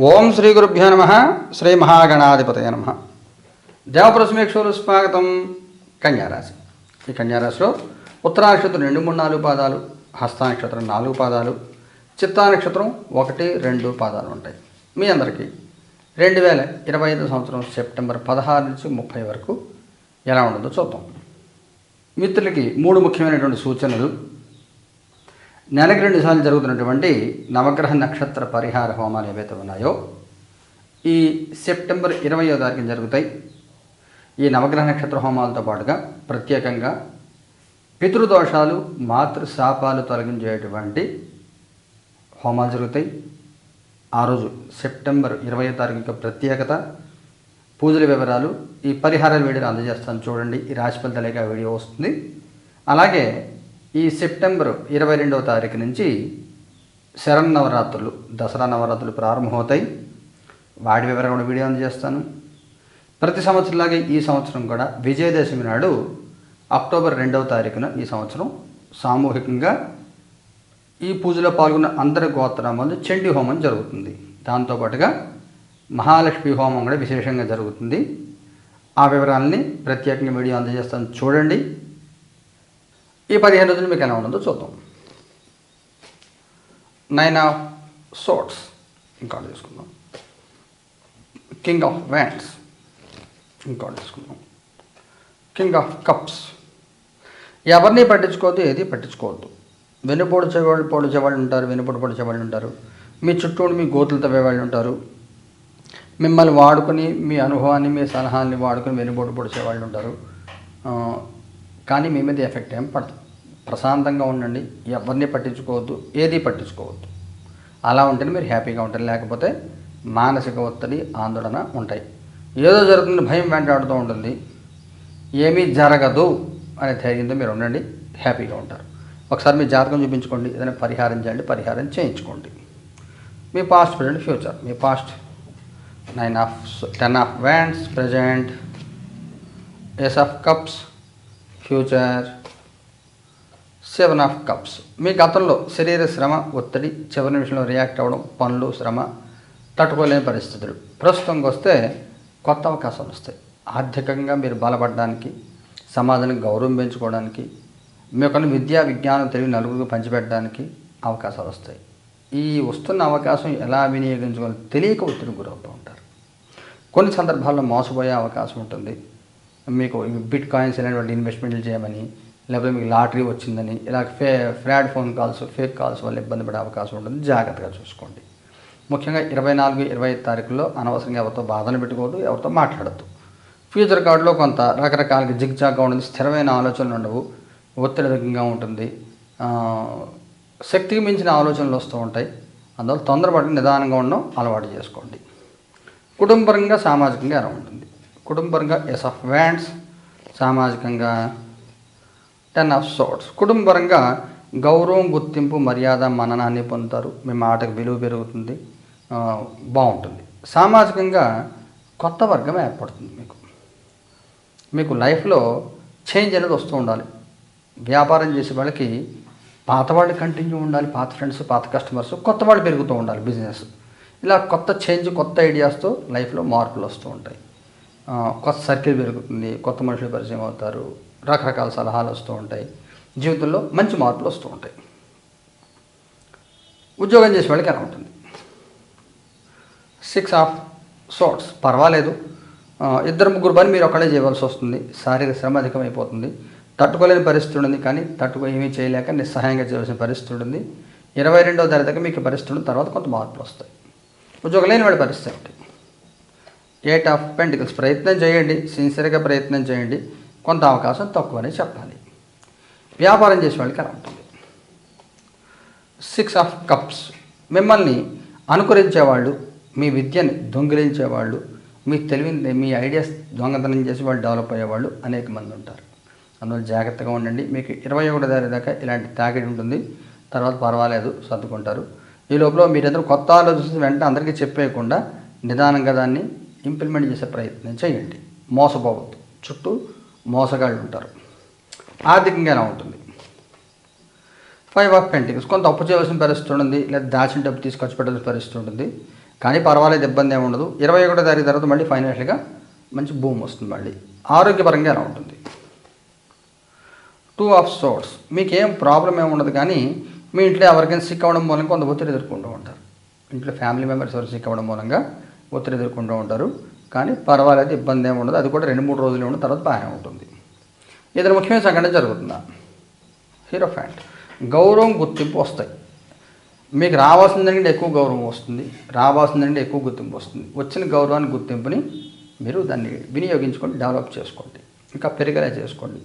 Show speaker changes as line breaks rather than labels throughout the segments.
ఓం శ్రీ గురుభ్యో నమ. శ్రీ మహాగణాధిపతయ నమ. దేవప్రసమేక్షలు స్వాగతం. కన్యారాశి. ఈ కన్యారాశిలో ఉత్తరా నక్షత్రం రెండు మూడు నాలుగు పాదాలు హస్త నక్షత్రం నాలుగు పాదాలు చిత్తా నక్షత్రం ఒకటి రెండు పాదాలు ఉంటాయి. మీ అందరికీ రెండు వేల ఇరవై ఐదు సంవత్సరం సెప్టెంబర్ పదహారు నుంచి ముప్పై వరకు ఎలా ఉండదో చూద్దాం. మిత్రులకి మూడు ముఖ్యమైనటువంటి సూచనలు. నెలకి రెండు సార్లు జరుగుతున్నటువంటి నవగ్రహ నక్షత్ర పరిహార హోమాలు ఏవైతే ఉన్నాయో ఈ సెప్టెంబర్ ఇరవయో తారీఖున జరుగుతాయి. ఈ నవగ్రహ నక్షత్ర హోమాలతో పాటుగా ప్రత్యేకంగా పితృదోషాలు మాతృ శాపాలు తొలగించేటువంటి హోమాలు జరుగుతాయి. ఆ రోజు సెప్టెంబర్ ఇరవై తారీఖు యొక్క ప్రత్యేకత పూజల వివరాలు ఈ పరిహారాల వీడియోని అందజేస్తాను. చూడండి ఈ రాశి ఫలితాలేక వీడియో వస్తుంది. అలాగే ఈ సెప్టెంబర్ ఇరవై రెండవ తారీఖు నుంచి శరన్నవరాత్రులు దసరా నవరాత్రులు ప్రారంభమవుతాయి. వాటి వివరాలు కూడా వీడియో అందజేస్తాను. ప్రతి సంవత్సరంలాగే ఈ సంవత్సరం కూడా విజయదశమి నాడు అక్టోబర్ రెండవ తారీఖున ఈ సంవత్సరం సామూహికంగా ఈ పూజలో పాల్గొన్న అందరి గోత్రామందు చండీ హోమం జరుగుతుంది. దాంతోపాటుగా మహాలక్ష్మి హోమం కూడా విశేషంగా జరుగుతుంది. ఆ వివరాలని ప్రత్యేకంగా వీడియో అందజేస్తాను. చూడండి. ఈ పదిహేను రోజులు మీకు ఎలా ఉండదో చూద్దాం. నైన్ ఆఫ్ సోట్స్ ఇంకా తీసుకుందాం. కింగ్ ఆఫ్ వ్యాండ్స్ ఇంకా తీసుకుందాం. కింగ్ ఆఫ్ కప్స్ ఎవరిని పట్టించుకోవద్దు ఏది పట్టించుకోవద్దు. వెనుపోడు చేవాళ్ళు ఉంటారు వెనుపోటు పొడిచేవాళ్ళు ఉంటారు. మీ చుట్టూ మీ గోతులు తవ్వేవాళ్ళు ఉంటారు. మిమ్మల్ని వాడుకొని మీ అనుభవాన్ని మీ సలహాన్ని వాడుకొని వెనుపోటు పొడిచేవాళ్ళు ఉంటారు. కానీ మీ మీద ఎఫెక్ట్ ఏం పడదు. ప్రశాంతంగా ఉండండి. ఎవరిని పట్టించుకోవద్దు. ఏది పట్టించుకోవద్దు. అలా ఉంటేనే మీరు హ్యాపీగా ఉంటారు. లేకపోతే మానసిక ఒత్తిడి ఆందోళన ఉంటాయి. ఏదో జరుగుతుంది భయం వెంటాడుతూ ఉంటుంది. ఏమీ జరగదు అనే ధైర్యంతో మీరు ఉండండి. హ్యాపీగా ఉంటారు. ఒకసారి మీ జాతకం చూపించుకోండి. ఏదైనా పరిహారం చేయండి. పరిహారం చేయించుకోండి. మీ past present future me past nine of ten of wands present ace of cups future. Seven of cups మీ గతంలో శరీర శ్రమ ఒత్తిడి చివరి నిమిషంలో రియాక్ట్ అవ్వడం పనులు శ్రమ తట్టుకోలేని పరిస్థితులు. ప్రస్తుతంకి వస్తే కొత్త అవకాశాలు వస్తాయి. ఆర్థికంగా మీరు బలపడడానికి సమాజానికి గౌరవం పెంచుకోవడానికి మీకున్న విద్యా విజ్ఞానం తెలివి నలుగురికి పంచిపెట్టడానికి అవకాశాలు వస్తాయి. ఈ వస్తున్న అవకాశం ఎలా వినియోగించుకోవాలో తెలియక ఒత్తిడి గురవుతూ ఉంటారు. కొన్ని సందర్భాల్లో మోసపోయే అవకాశం ఉంటుంది. మీకు బిట్ కాయిన్స్ అనేటువంటి ఇన్వెస్ట్మెంట్లు చేయమని లేకపోతే మీకు లాటరీ వచ్చిందని ఇలా ఫే fraud phone calls fake calls వల్ల ఇబ్బంది పడే అవకాశం ఉంటుంది. జాగ్రత్తగా చూసుకోండి. ముఖ్యంగా ఇరవై నాలుగు ఇరవై ఐదు తారీఖుల్లో అనవసరంగా ఎవరితో బాధలు పెట్టుకోవద్దు ఎవరితో మాట్లాడద్దు. ఫ్యూచర్ కార్డులో కొంత రకరకాలుగా జిగ్జాగ్గా ఉంటుంది స్థిరమైన ఆలోచనలు ఉండవు ఒత్తిడిగా ఉంటుంది. శక్తికి మించిన ఆలోచనలు వస్తూ ఉంటాయి. అందువల్ల తొందరపడి నిదానంగా ఉండడం అలవాటు చేసుకోండి. కుటుంబరంగా సామాజికంగా ఎలా ఉంటుంది? కుటుంబంగా ఎస్ ఆఫ్ వ్యాండ్స్ సామాజికంగా టెన్ ఆఫ్ సోర్ట్స్ కుటుంబరంగా గౌరవం గుర్తింపు మర్యాద మననాన్ని పొందుతారు. మీ మాటకు విలువ పెరుగుతుంది బాగుంటుంది. సామాజికంగా కొత్త వర్గం ఏర్పడుతుంది మీకు. మీకు లైఫ్లో చేంజ్ అనేది వస్తూ ఉండాలి. వ్యాపారం చేసే వాళ్ళకి పాత వాళ్ళు కంటిన్యూ ఉండాలి పాత ఫ్రెండ్స్ పాత కస్టమర్స్ కొత్త వాళ్ళు పెరుగుతూ ఉండాలి బిజినెస్ ఇలా కొత్త చేంజ్ కొత్త ఐడియాస్తో లైఫ్లో మార్పులు వస్తూ ఉంటాయి. కొత్త సర్కిల్ పెరుగుతుంది కొత్త మనుషులు పరిచయం అవుతారు రకరకాల సలహాలు వస్తూ ఉంటాయి జీవితంలో మంచి మార్పులు వస్తూ ఉంటాయి. ఉద్యోగం చేసే వాళ్ళకి ఎలా ఉంటుంది? సిక్స్ ఆఫ్ సోట్స్ పర్వాలేదు. ఇద్దరు ముగ్గురు పని మీరు ఒక్కడే చేయవలసి వస్తుంది. శారీరక శ్రమ అధికమైపోతుంది. తట్టుకోలేని పరిస్థితి ఉంటుంది కానీ తట్టుకో ఏమీ చేయలేక నిస్సహాయంగా చేయవలసిన పరిస్థితి ఉంటుంది. ఇరవై రెండవ తారీఖు మీకు పరిస్థితి ఉంటుంది. తర్వాత కొంత మార్పులు వస్తాయి. ఉద్యోగం లేని వాడి పరిస్థితి ఏమిటి? ఎయిట్ ఆఫ్ పెంటికల్స్ ప్రయత్నం చేయండి. సిన్సియర్గా ప్రయత్నం చేయండి. కొంత అవకాశం తక్కువనే చెప్పాలి. వ్యాపారం చేసే వాళ్ళకి ఎలా ఉంటుంది. సిక్స్ ఆఫ్ కప్స్ మిమ్మల్ని అనుకరించేవాళ్ళు మీ విద్యని దొంగిలించేవాళ్ళు మీ తెలివిని మీ ఐడియాస్ దొంగతనం చేసి వాళ్ళు డెవలప్ అయ్యేవాళ్ళు అనేక మంది ఉంటారు. అందువల్ల జాగ్రత్తగా ఉండండి. మీకు ఇరవై ఒకటో తారీఖు దాకా ఇలాంటి తాకిడి ఉంటుంది. తర్వాత పర్వాలేదు సర్దుకుంటారు. ఈ లోపల మీరందరూ కొత్త ఆలోచించి వెంటనే అందరికీ చెప్పేయకుండా నిదానంగా దాన్ని ఇంప్లిమెంట్ చేసే ప్రయత్నం చేయండి. మోసపోవద్దు. చుట్టూ మోసగాళ్ళు ఉంటారు. ఆర్థికంగా ఉంటుంది. ఫైవ్ ఆఫ్ పెంటింగ్స్ కొంత అప్పు చేయవలసిన పరిస్థితి ఉంటుంది. లేదా దాచిన డబ్బు తీసుకొచ్చి పెట్టాల్సిన పరిస్థితి ఉంటుంది. కానీ పర్వాలేదు ఇబ్బంది ఏమి ఉండదు. ఇరవై ఒకటో తారీఖు తర్వాత మళ్ళీ ఫైనాన్షియల్గా మంచి భూమి వస్తుంది మళ్ళీ. ఆరోగ్యపరంగా ఎలా ఉంటుంది. టూ ఆఫ్ సోర్స్ మీకు ఏం ప్రాబ్లం ఏమి ఉండదు కానీ మీ ఇంట్లో ఎవరికైనా సిక్ అవ్వడం మూలంగా కొంత ఒత్తిడి ఎదుర్కొంటూ ఉంటారు. ఇంట్లో ఫ్యామిలీ మెంబర్స్ ఎవరు సిక్ అవ్వడం మూలంగా ఒత్తిడి ఎదుర్కొంటూ ఉంటారు. కానీ పర్వాలేదు ఇబ్బంది ఏమి ఉండదు. అది కూడా రెండు మూడు రోజులు ఉండదు తర్వాత బాగానే ఉంటుంది. ఏదైనా ముఖ్యమైన సంఘటన జరుగుతుందా? హీరో ఫ్యాంట్ గౌరవం గుర్తింపు వస్తాయి. మీకు రావాల్సిన దానికంటే ఎక్కువ గౌరవం వస్తుంది. రావాల్సిన దానికంటే ఎక్కువ గుర్తింపు వస్తుంది. వచ్చిన గౌరవాన్ని గుర్తింపుని మీరు దాన్ని వినియోగించుకొని డెవలప్ చేసుకోండి. ఇంకా పెరిగేలా చేసుకోండి.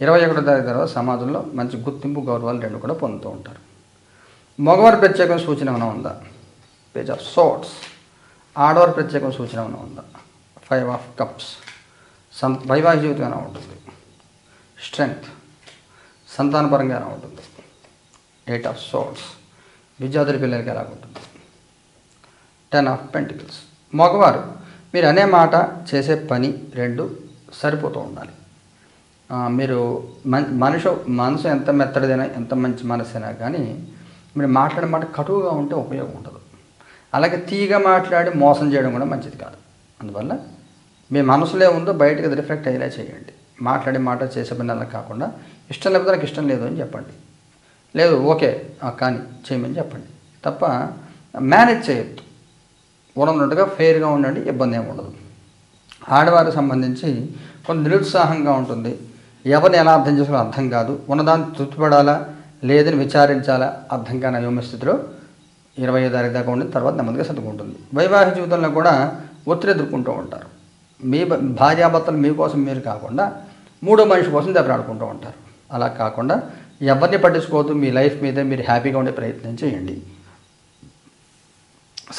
ఇరవై ఒకటో తారీఖు తర్వాత సమాజంలో మంచి గుర్తింపు గౌరవాలు రెండు కూడా పొందుతూ ఉంటారు. మగవారి ప్రత్యేకమైన సూచన ఏమైనా ఉందా? పేజ్ ఆఫ్ సోట్స్ ఆడవారి ప్రత్యేకం సూచన ఏమైనా ఉందా? ఫైవ్ ఆఫ్ కప్స్ సం వైవాహిక జీవితం ఎలా ఉంటుంది? స్ట్రెంగ్త్ సంతానపరంగా ఎలా ఉంటుంది? ఎయిట్ ఆఫ్ సోట్స్ విద్యార్థుల పిల్లలకి ఎలా ఉంటుంది? టెన్ ఆఫ్ పెంటికల్స్ మగవారు మీరు అనే మాట చేసే పని రెండు సరిపోతూ ఉండాలి. మీరు మన్ మనిషి మనసు ఎంత మెత్తడిదైనా ఎంత మంచి మనసైనా కానీ మీరు మాట్లాడే మాట కటువుగా ఉంటే ఉపయోగం ఉండదు. అలాగే తీగ మాట్లాడి మోసం చేయడం కూడా మంచిది కాదు. అందువల్ల మీ మనసులో ఉందో బయటకు రిఫ్లెక్ట్ అయ్యేలా చేయండి. మాట్లాడి మాట చేసే పని అలా కాకుండా ఇష్టం లేకపోతే నాకు ఇష్టం లేదు అని చెప్పండి. లేదు ఓకే కానీ చేయమని చెప్పండి. తప్ప మేనేజ్ చేయొద్దు. ఉన్నట్టుగా ఫెయిర్గా ఉండండి ఇబ్బంది ఏమి ఉండదు. ఆడవారికి సంబంధించి కొంత నిరుత్సాహంగా ఉంటుంది. ఎవరిని ఎలా అర్థం చేసుకోవాలో అర్థం కాదు. ఉన్నదాన్ని తృప్తిపడాలా లేదని విచారించాలా అర్థం కాని అయోమ స్థితిలో ఇరవై ఐదు తారీఖు దాకా ఉండి తర్వాత నెమ్మదిగా సర్దుకుంటుంది. వైవాహిక జీవితంలో కూడా ఒత్తిడి ఎదుర్కొంటూ ఉంటారు. మీ భార్యాభర్తలు మీకోసం మీరు కాకుండా మూడో మనిషి కోసం దెబ్బలాడుకుంటూ ఉంటారు. అలా కాకుండా ఎవరిని పట్టించుకోవద్దు మీ లైఫ్ మీద మీరు హ్యాపీగా ఉండే ప్రయత్నం చేయండి.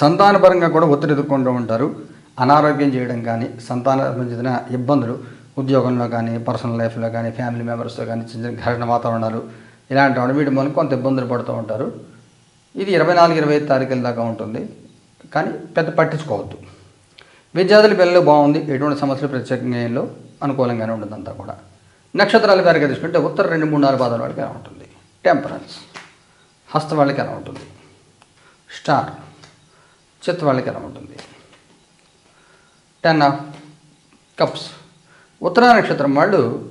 సంతానపరంగా కూడా ఒత్తిడి ఎదుర్కొంటూ ఉంటారు. అనారోగ్యం చేయడం కానీ సంతాన సంబంధించిన ఇబ్బందులు ఉద్యోగంలో కానీ పర్సనల్ లైఫ్లో కానీ ఫ్యామిలీ మెంబర్స్తో కానీ చిన్న చిన్న ఘర్షణ వాతావరణాలు ఇలాంటి వాడు వీటి మూలం కొంత ఇబ్బందులు పడుతూ ఉంటారు. ఇది ఇరవై నాలుగు ఇరవై ఐదు తారీఖుల దాకా ఉంటుంది. కానీ పెద్ద పట్టించుకోవద్దు. విద్యార్థుల పిల్లలు బాగుంది ఎటువంటి సమస్యలు ప్రత్యేకంగా అనుకూలంగానే ఉంటుంది అంతా కూడా. నక్షత్రాల పేరుగా తీసుకుంటే ఉత్తర రెండు మూడు నాలుగు పాదాల వాళ్ళకి ఎలా ఉంటుంది? టెంపరెన్స్ హస్త వాళ్ళకి ఎలా ఉంటుంది? స్టార్. చిత్త వాళ్ళకి ఎలా ఉంటుంది? Ten of cups. ఉత్తరా నక్షత్రం వాళ్ళు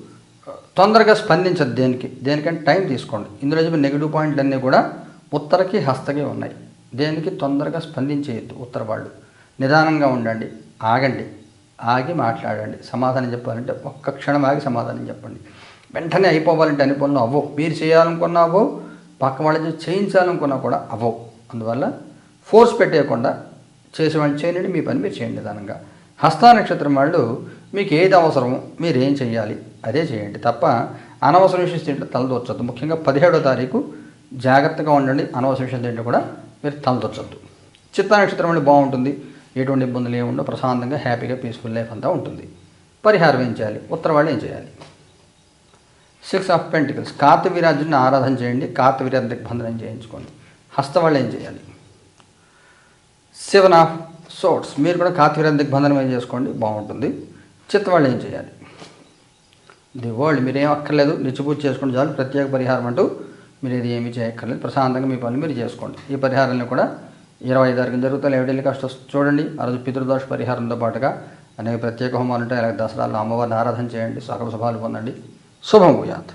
తొందరగా స్పందించదు దేనికి. దేనికంటే టైం తీసుకోండి. ఇందులో చెప్పిన నెగిటివ్ పాయింట్లు అన్నీ కూడా ఉత్తరకి హస్తకి ఉన్నాయి. దేనికి తొందరగా స్పందించేయద్దు ఉత్తర వాళ్ళు నిదానంగా ఉండండి ఆగండి ఆగి మాట్లాడండి. సమాధానం చెప్పాలంటే ఒక్క క్షణం ఆగి సమాధానం చెప్పండి. వెంటనే అయిపోవాలంటే అన్ని పనులు అవ్వవు. మీరు చేయాలనుకున్నా అవ్వవు. పక్క వాళ్ళని చేయించాలనుకున్నా కూడా అవ్వవు. అందువల్ల ఫోర్స్ పెట్టేయకుండా చేసేవాడిని చేయండి మీ పని మీరు చేయండి నిదానంగా. హస్త నక్షత్రం వాళ్ళు మీకు ఏది అవసరమో మీరు ఏం చేయాలి అదే చేయండి. తప్ప అనవసర విషయం తింటే ముఖ్యంగా పదిహేడో తారీఖు జాగ్రత్తగా ఉండండి. అనవసర విషయం తింటే కూడా మీరు తలదొచ్చద్దు. చిత్త నక్షత్రం అంటే బాగుంటుంది. ఎటువంటి ఇబ్బందులు ఏముండో ప్రశాంతంగా హ్యాపీగా పీస్ఫుల్ లైఫ్ అంతా ఉంటుంది. పరిహారం ఏం చేయాలి? ఉత్తర వాళ్ళు ఏం చేయాలి? సిక్స్ ఆఫ్ పెంటికల్స్ కార్తవీరాజుని ఆరాధన చేయండి. కార్తవీర దిగ్బంధనం చేయించుకోండి. హస్తవాళ్ళు ఏం చేయాలి? సెవెన్ ఆఫ్ సోట్స్ మీరు కూడా కార్తవీర దిగ్బంధనం ఏం చేసుకోండి? బాగుంటుంది. చిత్తవాళ్ళు ఏం చేయాలి? ది వరల్డ్ మీరేం అక్కర్లేదు. నిత్యపూజ చేసుకుంటే చాలు. ప్రత్యేక పరిహారం అంటూ మీరు ఇది ఏమీ చేయక్కర్లేదు. ప్రశాంతంగా మీ పనులు మీరు చేసుకోండి. ఈ పరిహారాలను కూడా ఇరవై ఐదు తారీఖున జరుగుతాయి. ఎవడెళ్ళి కష్ట చూడండి. ఆ రోజు పితృదోష పరిహారంతో పాటుగా అనేక ప్రత్యేక హోమాలు ఉంటాయి. అలాగే దసరాలో అమ్మవారిని ఆరాధన చేయండి. సకల శుభాలు పొందండి. శుభం భూయాత్.